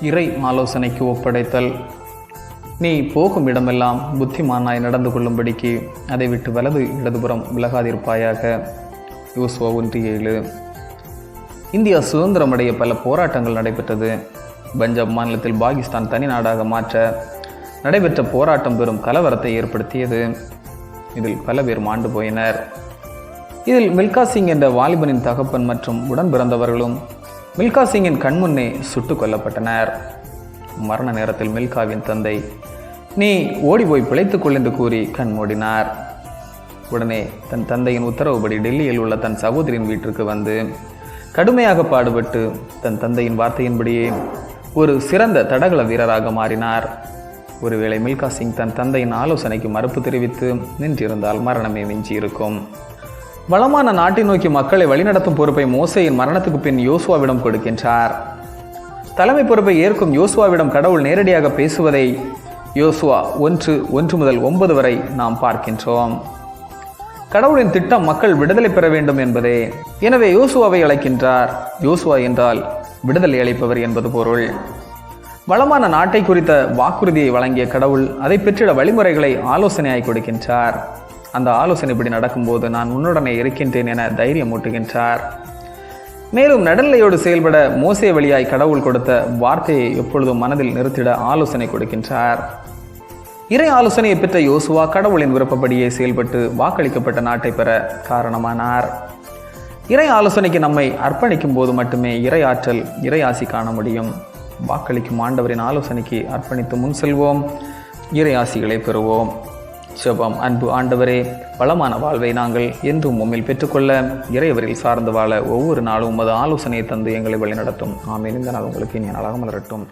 இறை ஆலோசனைக்கு ஒப்படைத்தல். நீ போகும் இடமெல்லாம் புத்திமானாய் நடந்து கொள்ளும்படிக்கு அதை விட்டு வலது இடதுபுறம் விலகாதிருப்பாயாக. யோசுவா ஒன்று ஏழு. இந்தியா சுதந்திரமடைய பல போராட்டங்கள் நடைபெற்றது. பஞ்சாப் மாநிலத்தில் பாகிஸ்தான் தனி நாடாக மாற்ற நடைபெற்ற போராட்டம் பெரும் கலவரத்தை ஏற்படுத்தியது. இதில் பல பேர் மாண்டு போயினர். இதில் மில்கா சிங் என்ற வாலிபனின் தகப்பன் மற்றும் உடன் பிறந்தவர்களும் மில்கா சிங்கின் கண்முன்னே சுட்டுக் கொல்லப்பட்டனர். மரண நேரத்தில் மில்காவின் தந்தை நீ ஓடி போய் பிழைத்துக் கொள் என்று கூறி கண் மூடினார். உடனே தன் தந்தையின் உத்தரவுப்படி டெல்லியில் உள்ள தன் சகோதரியின் வீட்டிற்கு வந்து கடுமையாக பாடுபட்டு தன் தந்தையின் வார்த்தையின்படியே ஒரு சிறந்த தடகள வீரராக மாறினார். ஒருவேளை மில்கா சிங் தன் தந்தையின் ஆலோசனைக்கு மறுப்பு தெரிவித்து நின்றிருந்தால் மரணமே மிஞ்சியிருக்கும். வளமான நாட்டை நோக்கி மக்களை வழிநடத்தும் பொறுப்பை மோசையின் மரணத்துக்கு பின் யோசுவாவிடம் கொடுக்கின்றார். தலைமை பொறுப்பை ஏற்கும் யோசுவாவிடம் கடவுள் நேரடியாக பேசுவதை யோசுவா ஒன்று ஒன்று முதல் ஒன்பது வரை நாம் பார்க்கின்றோம். கடவுளின் திட்டம் மக்கள் விடுதலை பெற வேண்டும் என்பதே. எனவே யோசுவாவை அழைக்கின்றார். யோசுவா என்றால் விடுதலை அளிப்பவர் என்பது பொருள். வளமான நாட்டை குறித்த வாக்குறுதியை வழங்கிய கடவுள் அதை பெற்றிட வழிமுறைகளை ஆலோசனையாய் கொடுக்கின்றார். அந்த ஆலோசனைப்படி நடக்கும்போது நான் உன்னுடனே இருக்கின்றேன் என தைரியம் ஊட்டுகின்றார். மேலும் நடுநிலையோடு செயல்பட மோசே வழியாய் கடவுள் கொடுத்த வார்த்தையை எப்பொழுதும் மனதில் நிறுத்திட ஆலோசனை கொடுக்கின்றார். இறை ஆலோசனையை பெற்ற யோசுவா கடவுளின் விருப்பப்படியே செயல்பட்டு வாக்களிக்கப்பட்ட நாட்டை பெற காரணமானார். இறை ஆலோசனைக்கு நம்மை அர்ப்பணிக்கும் போது மட்டுமே இறை ஆற்றல் இறை ஆசி காண முடியும். வாக்களிக்கும் ஆண்டவரின் ஆலோசனைக்கு அர்ப்பணித்து முன் செல்வோம். இறை ஆசிகளை பெறுவோம். செபம் அன்பு ஆண்டவரே வளமான வாழ்வை நாங்கள் என்றும் உம்மில் பெற்றுக்கொள்ள இறைவரில் சார்ந்து வாழ ஒவ்வொரு நாளும் உமது ஆலோசனையை தந்து எங்களை வழிநடத்தும். ஆமேன். இந்த நாள் உங்களுக்கு இனி நாளாக மலரட்டும்.